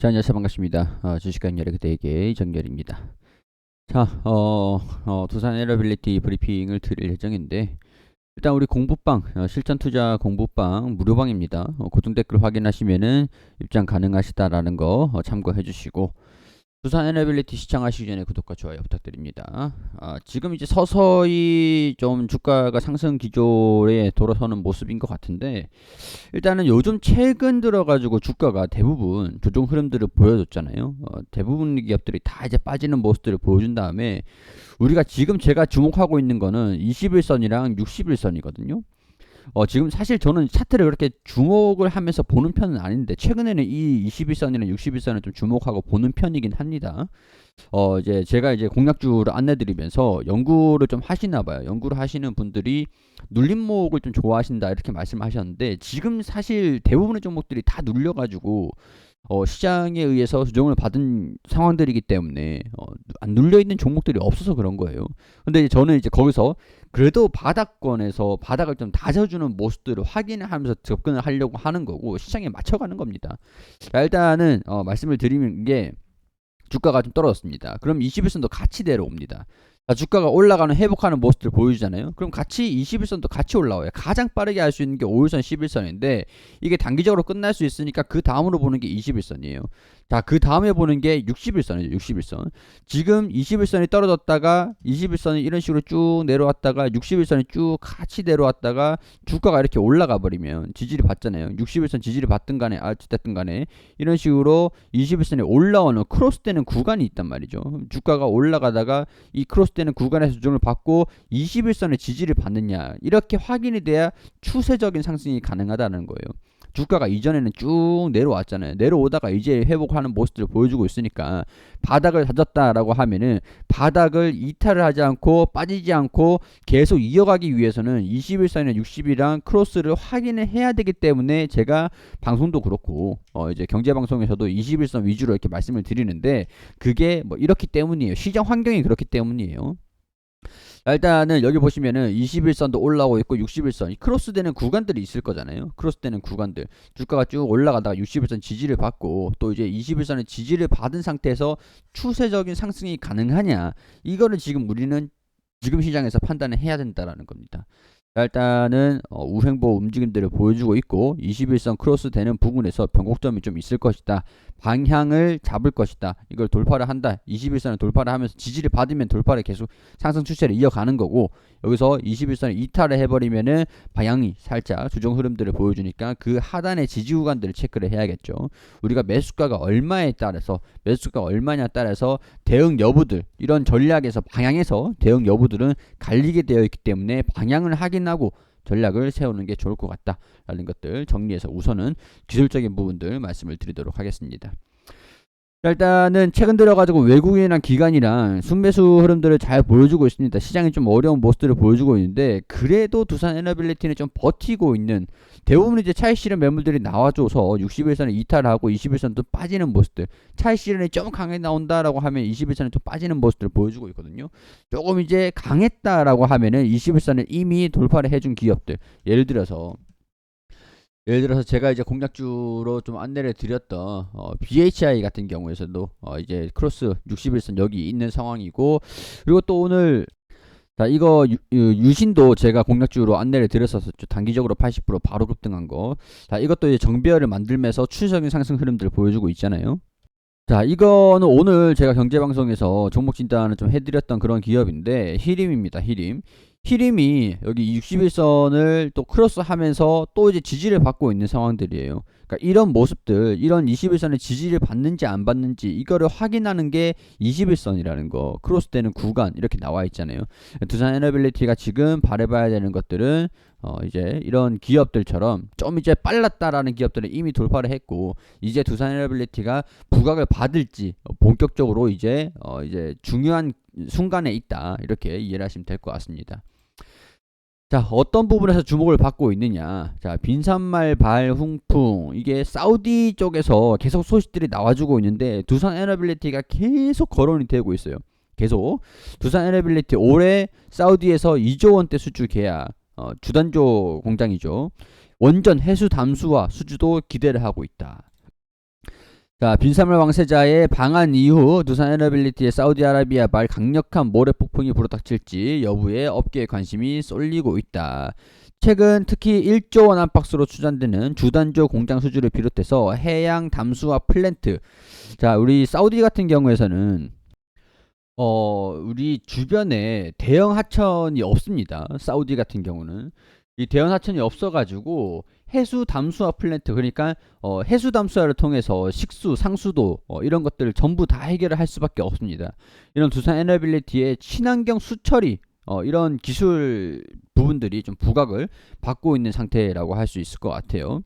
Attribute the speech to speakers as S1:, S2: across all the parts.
S1: 자, 안녕하세요. 반갑습니다. 어, 주식관 열의 그대에게 이정열입니다. 자, 어, 어, 두산 에러빌리티 브리핑을 드릴 예정인데, 일단 우리 공부방, 어, 실전 투자 공부방 무료방입니다. 어, 고정 댓글 확인하시면은 입장 가능하시다라는 거 어, 참고해 주시고, 두산 에너빌리티 시청하시기 전에 구독과 좋아요 부탁드립니다. 아, 지금 이제 서서히 좀 주가가 상승 기조에 돌아서는 모습인 것 같은데 일단은 요즘 최근 들어가지고 주가가 대부분 조정 흐름들을 보여줬잖아요. 어, 대부분 기업들이 다 이제 빠지는 모습들을 보여준 다음에 우리가 지금 제가 주목하고 있는 거는 21선이랑 61선이거든요. 어, 지금 사실 저는 차트를 그렇게 주목을 하면서 보는 편은 아닌데 최근에는 이 21선이나 61선을 좀 주목하고 보는 편이긴 합니다. 어, 이제 제가 이제 공략주를 안내드리면서 연구를 좀 하시나 봐요. 연구를 하시는 분들이 눌림목을 좀 좋아하신다 이렇게 말씀하셨는데 지금 사실 대부분의 종목들이 다 눌려가지고 어, 시장에 의해서 조정을 받은 상황들이기 때문에 어, 안 눌려 있는 종목들이 없어서 그런 거예요. 근데 저는 이제 거기서 그래도 바닥권에서 바닥을 좀 다져주는 모습들을 확인을 하면서 접근을 하려고 하는 거고 시장에 맞춰가는 겁니다. 자, 일단은 어, 말씀을 드리는 게 주가가 좀 떨어졌습니다. 그럼 21선도 같이 내려옵니다. 자, 주가가 올라가는 회복하는 모습들 보여주잖아요. 그럼 같이 21선도 같이 올라와요. 가장 빠르게 할 수 있는 게 5일선, 11선인데 이게 단기적으로 끝날 수 있으니까 그 다음으로 보는 게 21선이에요. 자, 그 다음에 보는 게 61선이죠. 61선. 지금 21선이 떨어졌다가 21선이 이런 식으로 쭉 내려왔다가 61선이 쭉 같이 내려왔다가 주가가 이렇게 올라가 버리면 지지를 받잖아요. 61선 지지를 받든 간에 아, 어쨌든 간에 이런 식으로 21선이 올라오는 크로스되는 구간이 있단 말이죠. 주가가 올라가다가 이 크로스 되는 구간에서 조정을 받고 21선의 지지를 받느냐 이렇게 확인이 돼야 추세적인 상승이 가능하다는 거예요. 주가가 이전에는 쭉 내려왔잖아요. 내려오다가 이제 회복하는 모습들을 보여주고 있으니까 바닥을 다졌다라고 하면은 바닥을 이탈을 하지 않고 빠지지 않고 계속 이어가기 위해서는 21선이나 60이랑 크로스를 확인을 해야 되기 때문에 제가 방송도 그렇고 어 이제 경제 방송에서도 21선 위주로 이렇게 말씀을 드리는데 그게 뭐 이렇기 때문이에요. 시장 환경이 그렇기 때문이에요. 일단은 여기 보시면은 21선도 올라오고 있고 61선 크로스되는 구간들이 있을 거잖아요. 크로스되는 구간들 주가가 쭉 올라가다가 61선 지지를 받고 또 이제 21선의 지지를 받은 상태에서 추세적인 상승이 가능하냐 이거를 지금 우리는 지금 시장에서 판단을 해야 된다라는 겁니다. 일단은 어, 우횡보 움직임들을 보여주고 있고 21선 크로스 되는 부분에서 변곡점이 좀 있을 것이다. 방향을 잡을 것이다. 이걸 돌파를 한다. 21선을 돌파를 하면서 지지를 받으면 돌파를 계속 상승 추세를 이어가는 거고 여기서 21선을 이탈을 해버리면은 방향이 살짝 주종 흐름들을 보여주니까 그 하단의 지지 구간들을 체크를 해야겠죠. 우리가 매수가가 얼마에 따라서 매수가 얼마냐에 따라서 대응 여부들 이런 전략에서 방향에서 대응 여부들은 갈리게 되어 있기 때문에 방향을 확인하고 전략을 세우는 게 좋을 것 같다라는 것들 정리해서 우선은 기술적인 부분들 말씀을 드리도록 하겠습니다. 자, 일단은 최근 들어가지고 외국인이랑 기관이랑 순매수 흐름들을 잘 보여주고 있습니다. 시장이 좀 어려운 모습들을 보여주고 있는데 그래도 두산 에너빌리티는 좀 버티고 있는 대부분 이제 차익 실현 매물들이 나와줘서 61선에 이탈하고 21선 또 빠지는 모습들 차익 실현이 좀 강하게 나온다라고 하면 21선에 또 빠지는 모습들을 보여주고 있거든요. 조금 이제 강했다라고 하면은 21선을 이미 돌파를 해준 기업들 예를 들어서 예를 들어서 제가 이제 공략주로 좀 안내를 드렸던 어, BHI 같은 경우에서도 어, 이제 크로스 61선 여기 있는 상황이고 그리고 또 오늘 자 이거 유, 유, 신도 제가 공략주로 안내를 드렸었죠 단기적으로 80% 바로 급등한 거자 이것도 이제 정비열을 만들면서 추세적인 상승 흐름들을 보여주고 있잖아요. 자 이거는 오늘 제가 경제방송에서 종목 진단을 좀 해드렸던 그런 기업인데 히림입니다 히림 히림이 여기 61선을 또 크로스 하면서 또 이제 지지를 받고 있는 상황들이에요. 그러니까 이런 모습들, 이런 21선의 지지를 받는지 안 받는지 이거를 확인하는 게 21선이라는 거, 크로스 되는 구간 이렇게 나와 있잖아요. 두산 에너빌리티가 지금 바래봐야 되는 것들은 어 이제 이런 기업들처럼 좀 이제 빨랐다라는 기업들은 이미 돌파를 했고 이제 두산 에너빌리티가 부각을 받을지 본격적으로 이제 어 이제 중요한 순간에 있다 이렇게 이해를 하시면 될 것 같습니다. 자, 어떤 부분에서 주목을 받고 있느냐. 자, 빈산말 발흥풍. 이게 사우디 쪽에서 계속 소식들이 나와주고 있는데, 두산 에너빌리티가 계속 거론이 되고 있어요. 계속. 두산 에너빌리티 올해 사우디에서 2조 원대 수주 계약, 어, 주단조 공장이죠. 원전 해수 담수화 수주도 기대를 하고 있다. 자, 빈사물 왕세자의 방한 이후 두산 에너빌리티의 사우디아라비아 발 강력한 모래 폭풍이 불어닥칠지 여부에 업계의 관심이 쏠리고 있다. 최근 특히 1조 원 안팎으로 추산되는 주단조 공장 수주를 비롯해서 해양 담수화 플랜트. 자, 우리 사우디 같은 경우에서는 어, 우리 주변에 대형 하천이 없습니다. 사우디 같은 경우는 이 대형 하천이 없어 가지고 해수 담수화 플랜트 그러니까 어, 해수 담수화를 통해서 식수, 상수도 어, 이런 것들을 전부 다 해결을 할 수밖에 없습니다. 이런 두산 에너빌리티의 친환경 수처리 어, 이런 기술 부분들이 좀 부각을 받고 있는 상태라고 할 수 있을 것 같아요.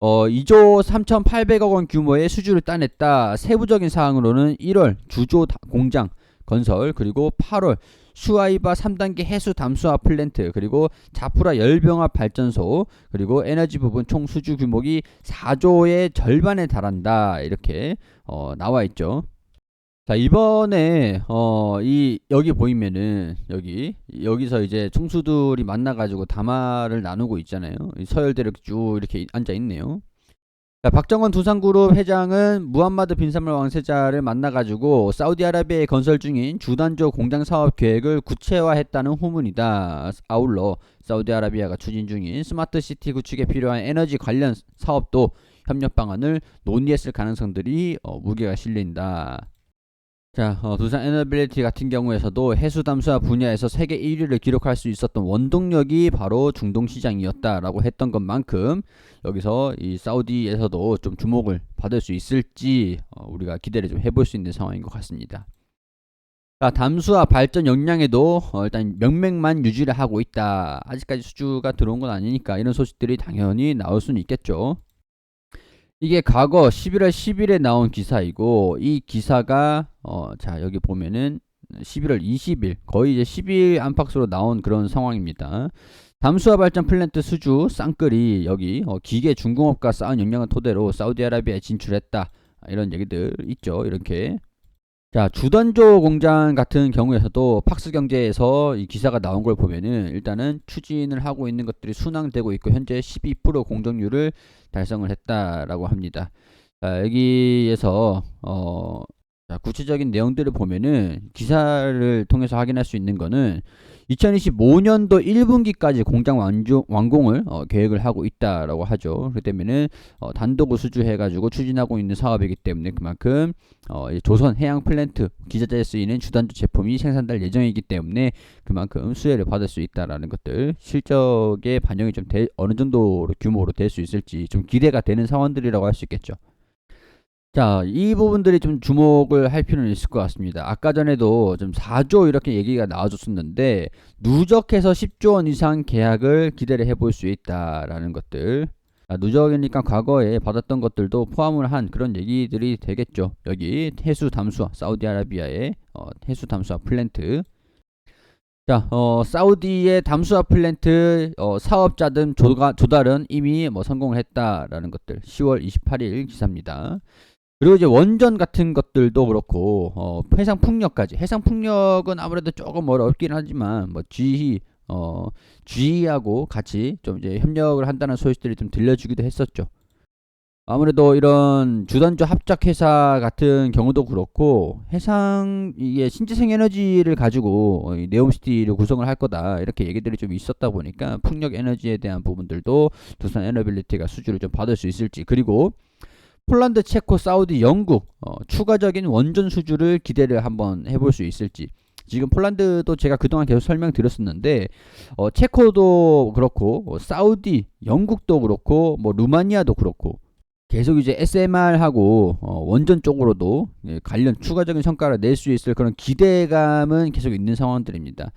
S1: 어, 2조 3,800억 원 규모의 수주를 따냈다. 세부적인 사항으로는 1월 주조 다- 공장 건설 그리고 8월 수아이바 3단계 해수 담수화 플랜트 그리고 자프라 열병합 발전소 그리고 에너지 부분 총 수주 규모가 4조의 절반에 달한다 이렇게 어, 나와 있죠. 자 이번에 어 이 여기 보이면은 여기 여기서 이제 총수들이 만나가지고 담화를 나누고 있잖아요. 이 서열대로 쭉 이렇게 앉아 있네요. 자, 박정원 두산그룹 회장은 무함마드 빈사물 왕세자를 만나가지고 사우디아라비아에 건설 중인 주단조 공장 사업 계획을 구체화했다는 후문이다. 아울러 사우디아라비아가 추진 중인 스마트 시티 구축에 필요한 에너지 관련 사업도 협력 방안을 논의했을 가능성들이 어, 무게가 실린다. 자, 어, 두산 에너빌리티 같은 경우에서도 해수 담수화 분야에서 세계 1위를 기록할 수 있었던 원동력이 바로 중동 시장이었다라고 했던 것만큼 여기서 이 사우디에서도 좀 주목을 받을 수 있을지 어, 우리가 기대를 좀 해볼 수 있는 상황인 것 같습니다. 자, 담수화 발전 역량에도 어, 일단 명맥만 유지를 하고 있다. 아직까지 수주가 들어온 건 아니니까 이런 소식들이 당연히 나올 수는 있겠죠. 이게 과거 11월 10일에 나온 기사이고 이 기사가 어, 자 여기 보면은 11월 20일 거의 이제 10일 안팎으로 나온 그런 상황입니다. 담수화 발전 플랜트 수주 쌍끌이 여기 어, 기계 중공업과 쌓은 역량을 토대로 사우디아라비아에 진출했다 이런 얘기들 있죠 이렇게 자 주단조 공장 같은 경우에서도 팍스경제에서 이 기사가 나온 걸 보면은 일단은 추진을 하고 있는 것들이 순항되고 있고 현재 12% 공정률을 달성을 했다라고 합니다. 자, 여기에서 어, 자, 구체적인 내용들을 보면은 기사를 통해서 확인할 수 있는 거는 2025년도 1분기까지 공장 완주, 완공을 어, 계획을 하고 있다라고 하죠. 그렇기 때문에는 어, 단독을 수주해가지고 추진하고 있는 사업이기 때문에 그만큼 어, 이 조선 해양 플랜트 기자재에 쓰이는 주단조 제품이 생산될 예정이기 때문에 그만큼 수혜를 받을 수 있다라는 것들 실적에 반영이 좀 돼- 어느 정도 규모로 될 수 있을지 좀 기대가 되는 상황들이라고 할 수 있겠죠. 자, 이 부분들이 좀 주목을 할 필요는 있을 것 같습니다. 아까 전에도 좀 4조 이렇게 얘기가 나와줬었는데 누적해서 10조 원 이상 계약을 기대를 해볼 수 있다라는 것들. 아, 누적이니까 과거에 받았던 것들도 포함을 한 그런 얘기들이 되겠죠. 여기 해수 담수화, 사우디아라비아의 어, 해수 담수화 플랜트. 자, 어, 사우디의 담수화 플랜트 어, 사업자든 조가, 조달은 이미 뭐 성공을 했다라는 것들. 10월 28일 기사입니다. 그리고 이제 원전 같은 것들도 그렇고 어, 해상 풍력까지 해상 풍력은 아무래도 조금 어렵긴 하지만 뭐 GE 어 GE하고 같이 좀 이제 협력을 한다는 소식들이 좀 들려주기도 했었죠. 아무래도 이런 주단조 합작 회사 같은 경우도 그렇고 해상 이게 신재생 에너지를 가지고 네옴시티를 구성을 할 거다 이렇게 얘기들이 좀 있었다 보니까 풍력 에너지에 대한 부분들도 두산 에너빌리티가 수주를 좀 받을 수 있을지 그리고 폴란드, 체코, 사우디, 영국 어, 추가적인 원전 수주를 기대를 한번 해볼 수 있을지. 지금 폴란드도 제가 그동안 계속 설명드렸었는데 어, 체코도 그렇고 어, 사우디, 영국도 그렇고 뭐 루마니아도 그렇고 계속 이제 SMR하고 어, 원전 쪽으로도 예, 관련 추가적인 성과를 낼 수 있을 그런 기대감은 계속 있는 상황들입니다.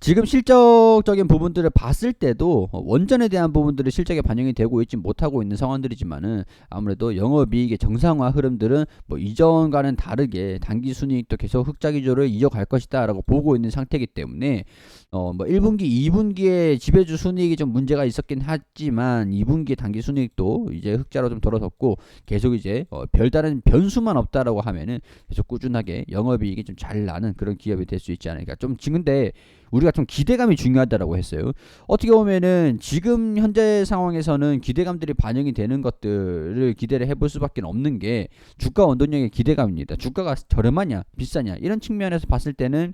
S1: 지금 실적적인 부분들을 봤을 때도 어, 원전에 대한 부분들이 실적에 반영이 되고 있지 못하고 있는 상황들이지만은 아무래도 영업이익의 정상화 흐름들은 뭐 이전과는 다르게 단기 순이익도 계속 흑자 기조를 이어갈 것이다라고 보고 있는 상태이기 때문에 어 뭐 1분기, 2분기에 지배주 순이익이 좀 문제가 있었긴 하지만 2분기 단기 순이익도 이제 흑자로 좀 돌아섰고 없고 계속 이제 어, 별다른 변수만 없다라고 하면은 계속 꾸준하게 영업이익이 좀 잘 나는 그런 기업이 될 수 있지 않을까. 좀 지금데 우리가 좀 기대감이 중요하다라고 했어요. 어떻게 보면은 지금 현재 상황에서는 기대감들이 반영이 되는 것들을 기대를 해볼 수밖에 없는 게 주가 원동력의 기대감입니다. 주가가 저렴하냐 비싸냐 이런 측면에서 봤을 때는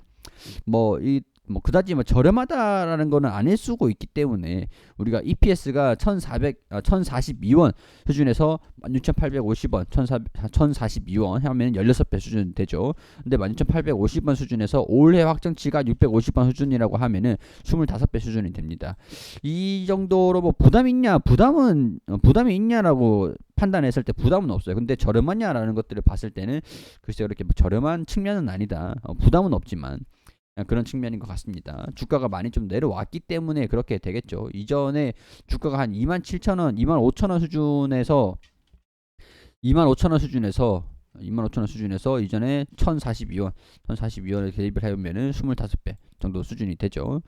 S1: 뭐 이 뭐 그다지 뭐 저렴하다라는 거는 아닐 수고 있기 때문에 우리가 EPS가 1,400 아, 1,042원 수준에서 16,850원 1,042원 하면 16배 수준 되죠. 근데 16,850원 수준에서 올해 확정치가 650원 수준이라고 하면은 25배 수준이 됩니다. 이 정도로 뭐 부담 있냐? 부담은 어, 부담이 있냐라고 판단했을 때 부담은 없어요. 근데 저렴하냐라는 것들을 봤을 때는 글쎄 그렇게 뭐 저렴한 측면은 아니다. 어, 부담은 없지만 그냥 그런 측면인 것 같습니다. 주가가 많이 좀 내려왔기 때문에 그렇게 되겠죠. 이전에 주가가 한 2만 7천 원, 2만 5천 원 수준에서 2만 5천 원 수준에서 2만 5천 원 수준에서 이전에 1,042원, 1,042원을 대입을 해보면은 25배 정도 수준이 되죠.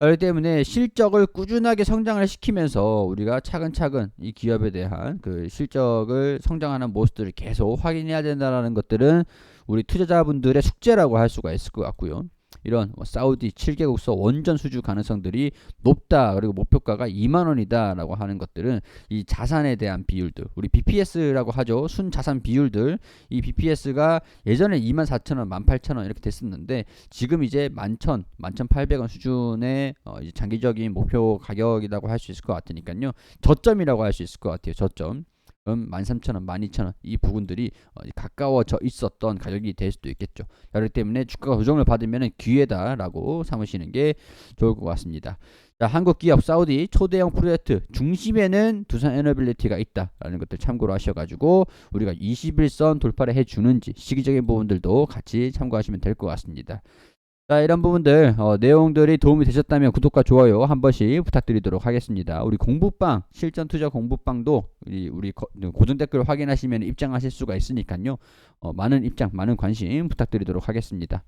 S1: 그렇기 때문에 실적을 꾸준하게 성장을 시키면서 우리가 차근차근 이 기업에 대한 그 실적을 성장하는 모습들을 계속 확인해야 된다는 것들은 우리 투자자분들의 숙제라고 할 수가 있을 것 같고요. 이런 뭐 사우디 7개국서 원전 수주 가능성들이 높다 그리고 목표가가 2만 원이다라고 하는 것들은 이 자산에 대한 비율들 우리 BPS라고 하죠. 순 자산 비율들. 이 BPS가 예전에 2만 4천 원, 1만 8천 원 이렇게 됐었는데 지금 이제 11,000, 11,800원 수준의 어 이제 장기적인 목표 가격이라고 할 수 있을 것 같으니까요. 저점이라고 할 수 있을 것 같아요. 저점. 그럼 13,000원, 12,000원 이 부분들이 어, 가까워져 있었던 가격이 될 수도 있겠죠. 그렇기 때문에 주가가 조정을 받으면 기회다라고 삼으시는 게 좋을 것 같습니다. 자, 한국 기업 사우디 초대형 프로젝트 중심에는 두산 에너빌리티가 있다라는 것들 참고로 하셔가지고 우리가 21선 돌파를 해주는지 시기적인 부분들도 같이 참고하시면 될 것 같습니다. 자 이런 부분들 어, 내용들이 도움이 되셨다면 구독과 좋아요 한 번씩 부탁드리도록 하겠습니다. 우리 공부방 실전 투자 공부방도 우리, 우리 거, 고정 댓글 확인하시면 입장하실 수가 있으니까요. 어, 많은 입장, 많은 관심 부탁드리도록 하겠습니다.